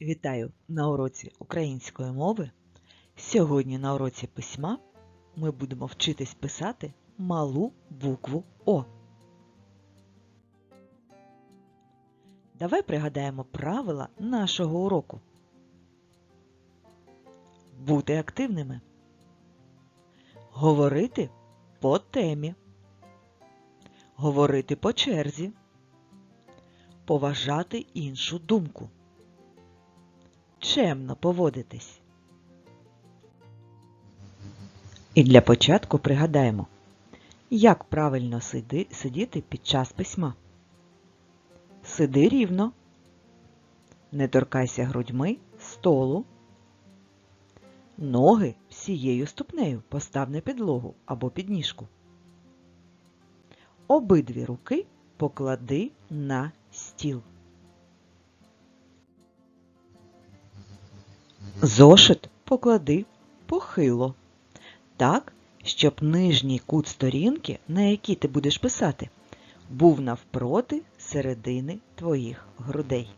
Вітаю на уроці української мови. Сьогодні на уроці письма ми будемо вчитись писати малу букву О. Давай пригадаємо правила нашого уроку. Бути активними. Говорити по темі. Говорити по черзі. Поважати іншу думку чемно поводитись. І для початку пригадаємо, як правильно сиди, сидіти під час письма. Сиди рівно, не торкайся грудьми столу, ноги всією ступнею постав на підлогу або підніжку. Обидві руки поклади на стіл. Зошит поклади похило, так, щоб нижній кут сторінки, на якій ти будеш писати, був навпроти середини твоїх грудей.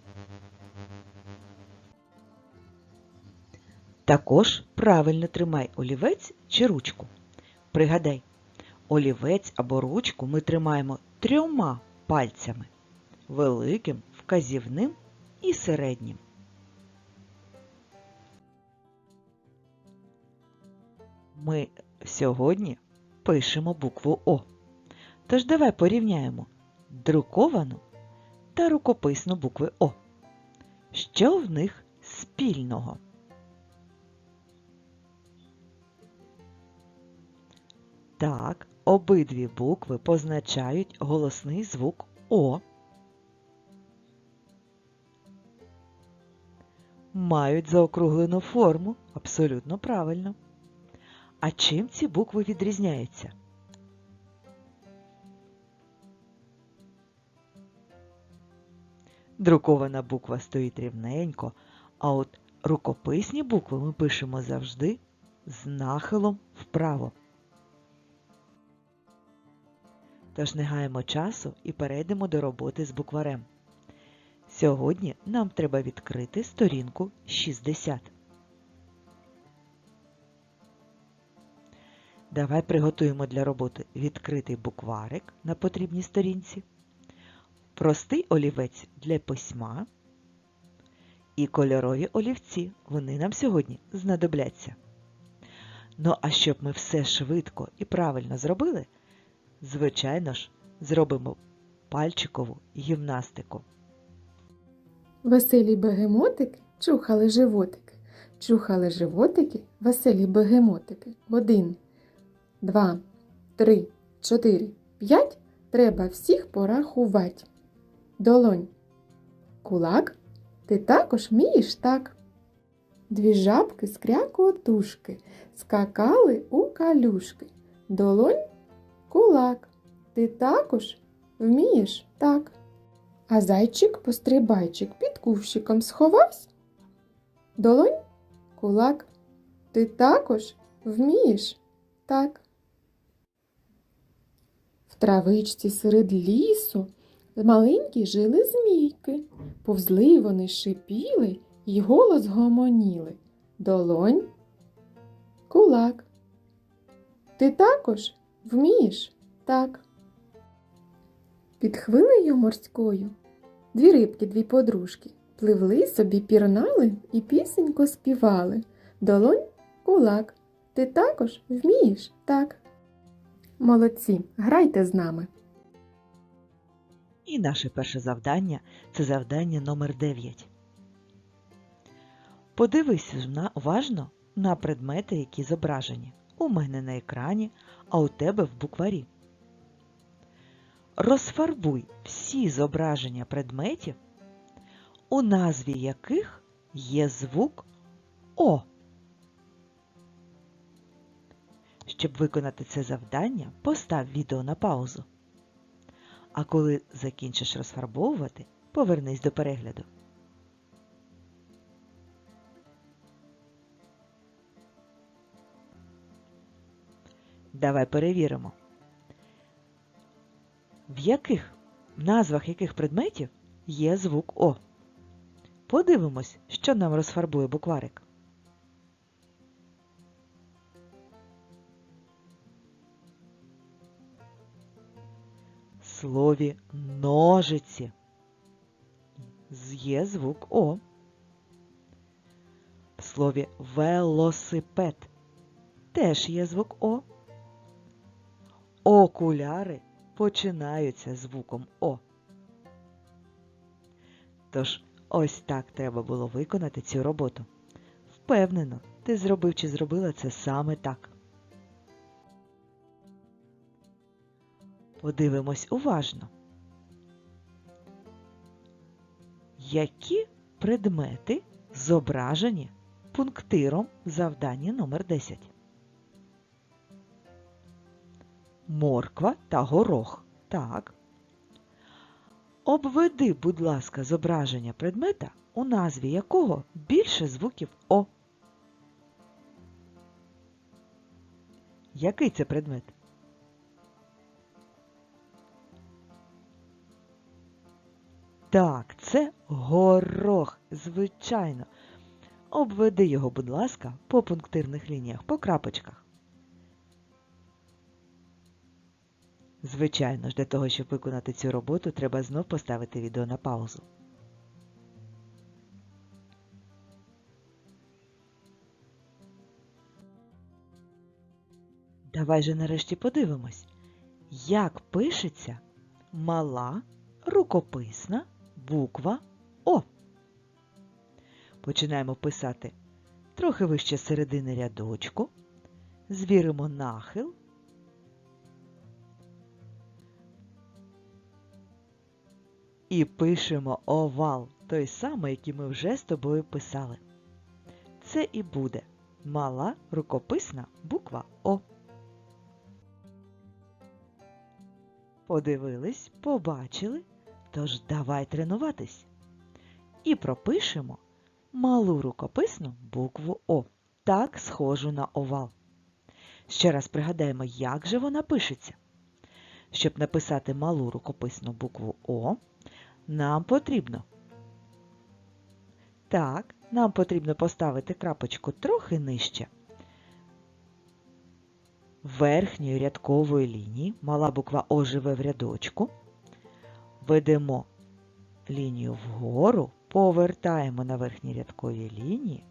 Також правильно тримай олівець чи ручку. Пригадай, олівець або ручку ми тримаємо трьома пальцями великим, вказівним і середнім. Ми сьогодні пишемо букву О. Тож давай порівняємо друковану та рукописну букви О. Що в них спільного? Так, обидві букви позначають голосний звук О. Мають заокруглену форму, абсолютно правильно. А чим ці букви відрізняються? Друкована буква стоїть рівненько, а от рукописні букви ми пишемо завжди з нахилом вправо. Тож не гаємо часу і перейдемо до роботи з букварем. Сьогодні нам треба відкрити сторінку 60. Давай приготуємо для роботи відкритий букварик на потрібній сторінці, простий олівець для письма і кольорові олівці. Вони нам сьогодні знадобляться. Ну, а щоб ми все швидко і правильно зробили, звичайно ж, зробимо пальчикову гімнастику. Веселі бегемотики чухали животики. Чухали животики, веселі бегемотики. Один, два, три, чотири, п'ять. Треба всіх порахувати. Долонь. Кулак. Ти також вмієш так. Дві жабки з крякотушки скакали у калюшки. Долонь. Кулак. Ти також вмієш так. А зайчик-пострибайчик під кущиком сховався. Долонь, кулак, ти також вмієш так. Травичці серед лісу маленькі жили змійки. Повзли вони шипіли й голос гомоніли. Долонь, кулак. Ти також вмієш так. Під хвилею морською дві рибки, дві подружки, пливли собі, пірнали і пісенько співали. Долонь, кулак, ти також вмієш так. Молодці, грайте з нами. І наше перше завдання це завдання номер 9. Подивись уважно на предмети, які зображені. У мене на екрані, а у тебе в букварі. Розфарбуй всі зображення предметів, у назві яких є звук О. Щоб виконати це завдання, постав відео на паузу. А коли закінчиш розфарбовувати, повернись до перегляду. Давай перевіримо. В яких назвах яких предметів є звук О? Подивимось, що нам розфарбує букварик. Слові ножиці є звук О. В слові велосипед теж є звук О. Окуляри починаються звуком О. Тож ось так треба було виконати цю роботу. Впевнено, ти зробив чи зробила це саме так. Подивимось уважно. Які предмети зображені пунктиром в завданні номер 10? Морква та горох. Так. Обведи, будь ласка, зображення предмета, у назві якого більше звуків О. Який це предмет? Так, це горох, звичайно. Обведи його, будь ласка, по пунктирних лініях, по крапочках. Звичайно ж, для того, щоб виконати цю роботу, треба знов поставити відео на паузу. Давай же нарешті подивимось, як пишеться мала рукописна буква О. Починаємо писати трохи вище середини рядочку, звіримо нахил. І пишемо овал, той самий, який ми вже з тобою писали. Це і буде мала рукописна буква О. Подивились, побачили, тож давай тренуватись. І пропишемо малу рукописну букву О, так схожу на овал. Ще раз пригадаємо, як же вона пишеться. Щоб написати малу рукописну букву О, нам потрібно. Так, нам потрібно поставити крапочку трохи нижче. Верхньої рядкової лінії мала буква О живе в рядочку. Ведемо лінію вгору, повертаємо на верхній рядковій лінії.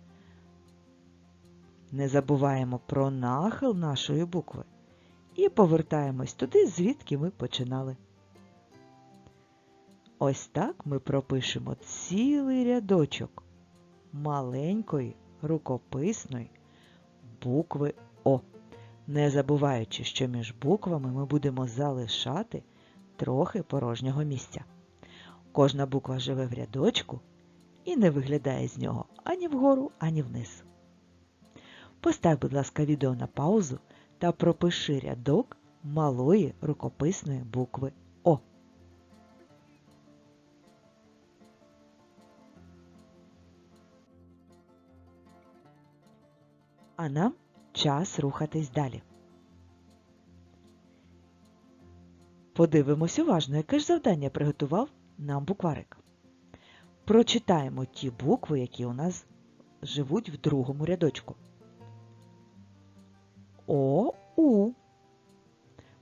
Не забуваємо про нахил нашої букви. І повертаємось туди, звідки ми починали. Ось так ми пропишемо цілий рядочок маленької рукописної букви О, не забуваючи, що між буквами ми будемо залишати трохи порожнього місця. Кожна буква живе в рядочку і не виглядає з нього ані вгору, ані вниз. Постав, будь ласка, відео на паузу та пропиши рядок малої рукописної букви О. А нам час рухатись далі. Подивимось уважно, яке ж завдання приготував нам букварик. Прочитаємо ті букви, які у нас живуть в другому рядочку. О, У.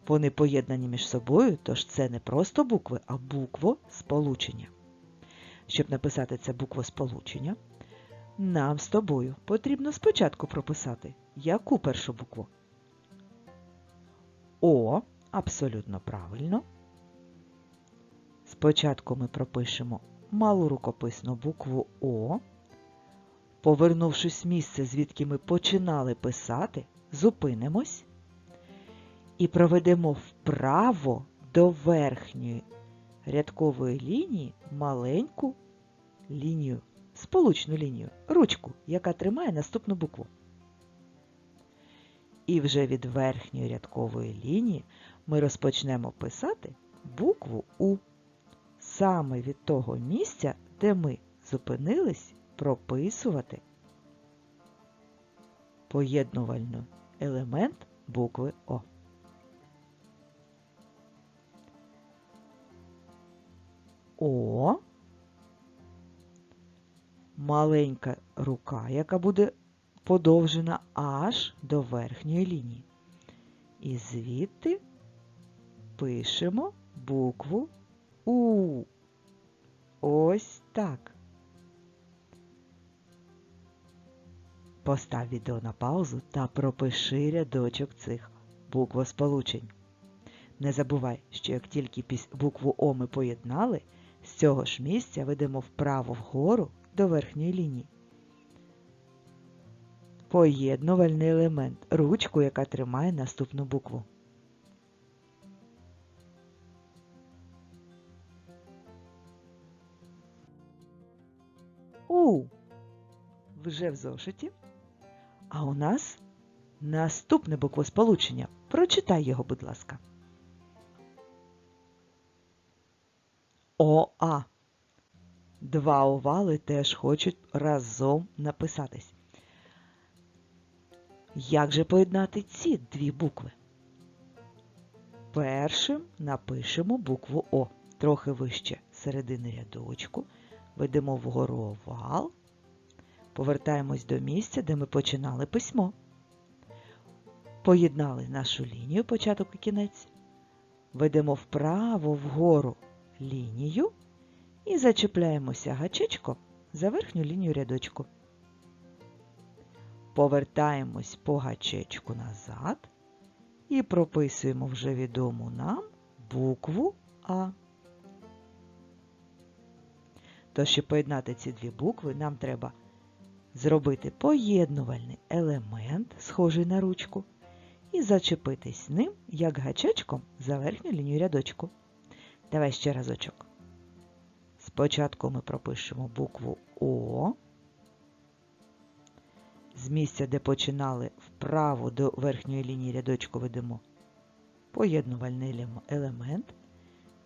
Вони поєднані між собою, тож це не просто букви, а букво сполучення. Щоб написати це букво сполучення, нам з тобою потрібно спочатку прописати яку першу букву? О, абсолютно правильно. Спочатку ми пропишемо малу рукописну букву О. Повернувшись в місце, звідки ми починали писати, зупинимось і проведемо вправо до верхньої рядкової лінії маленьку лінію, сполучну лінію, ручку, яка тримає наступну букву. І вже від верхньої рядкової лінії ми розпочнемо писати букву У. Саме від того місця, де ми зупинились прописувати поєднувальний елемент букви О. О. маленька рука, яка буде подовжена аж до верхньої лінії. І звідти пишемо букву У. Ось так. Постав відео на паузу та пропиши рядочок цих буквосполучень. Не забувай, що як тільки букву О ми поєднали, з цього ж місця ведемо вправо вгору до верхньої лінії. Поєднувальний елемент ручку, яка тримає наступну букву. Вже в зошиті. А у нас наступне буквосполучення. Прочитай його, будь ласка. ОА. Два овали теж хочуть разом написатись. Як же поєднати ці дві букви? Першим напишемо букву О. Трохи вище середини рядочку. Ведемо вгору овал. Повертаємось до місця, де ми починали письмо. Поєднали нашу лінію, початок і кінець. Ведемо вправо вгору лінію і зачепляємося гачечком за верхню лінію рядочку. Повертаємось по гачечку назад і прописуємо вже відому нам букву А. То, щоб поєднати ці дві букви, нам треба зробити поєднувальний елемент, схожий на ручку, і зачепитись ним, як гачечком, за верхню лінію рядочку. Давай ще разочок. Спочатку ми пропишемо букву О. З місця, де починали вправо до верхньої лінії рядочку ведемо поєднувальний елемент.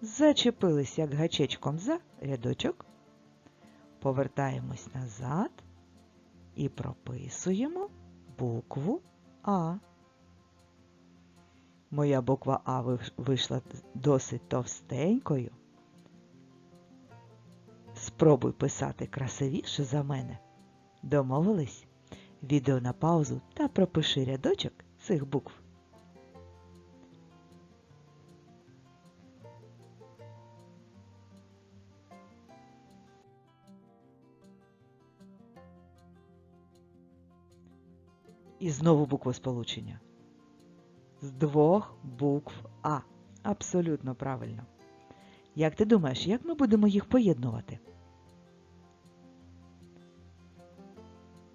Зачепились як гачечком за рядочок. Повертаємось назад і прописуємо букву А. Моя буква А вийшла досить товстенькою. Спробуй писати красивіше за мене. Домовились? Відео на паузу та пропиши рядочок цих букв. І знову буквосполучення. З двох букв А. Абсолютно правильно. Як ти думаєш, як ми будемо їх поєднувати?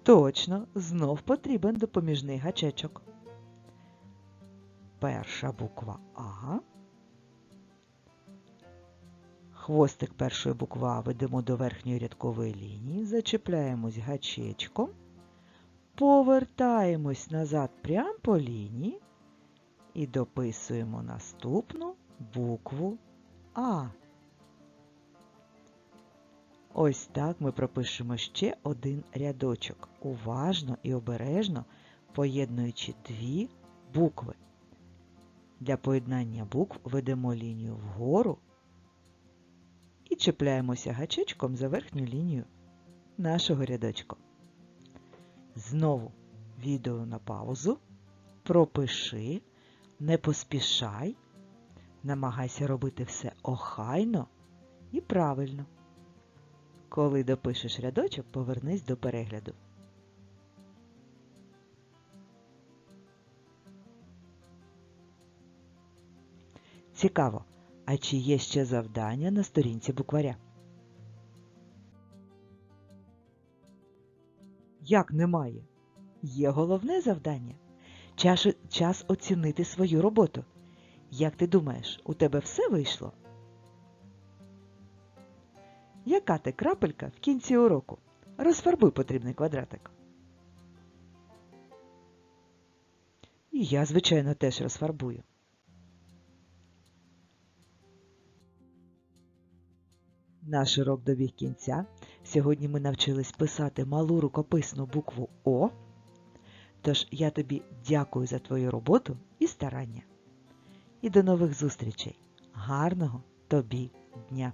Точно, знов потрібен допоміжний гачечок. Перша буква А. Хвостик першої букви А ведемо до верхньої рядкової лінії, зачепляємось гачечком, повертаємось назад прямо по лінії і дописуємо наступну букву А. Ось так ми пропишемо ще один рядочок, уважно і обережно поєднуючи дві букви. Для поєднання букв ведемо лінію вгору і чіпляємося гачечком за верхню лінію нашого рядочку. Знову відео на паузу. Пропиши, не поспішай, намагайся робити все охайно і правильно. Коли допишеш рядочок, повернись до перегляду. Цікаво, а чи є ще завдання на сторінці букваря? Як немає? Є головне завдання. Час, час оцінити свою роботу. Як ти думаєш, у тебе все вийшло? Яка ти крапелька в кінці уроку? Розфарбуй потрібний квадратик. І я, звичайно, теж розфарбую. Наш урок добіг кінця. Сьогодні ми навчились писати малу рукописну букву О. Тож я тобі дякую за твою роботу і старання. І до нових зустрічей. Гарного тобі дня!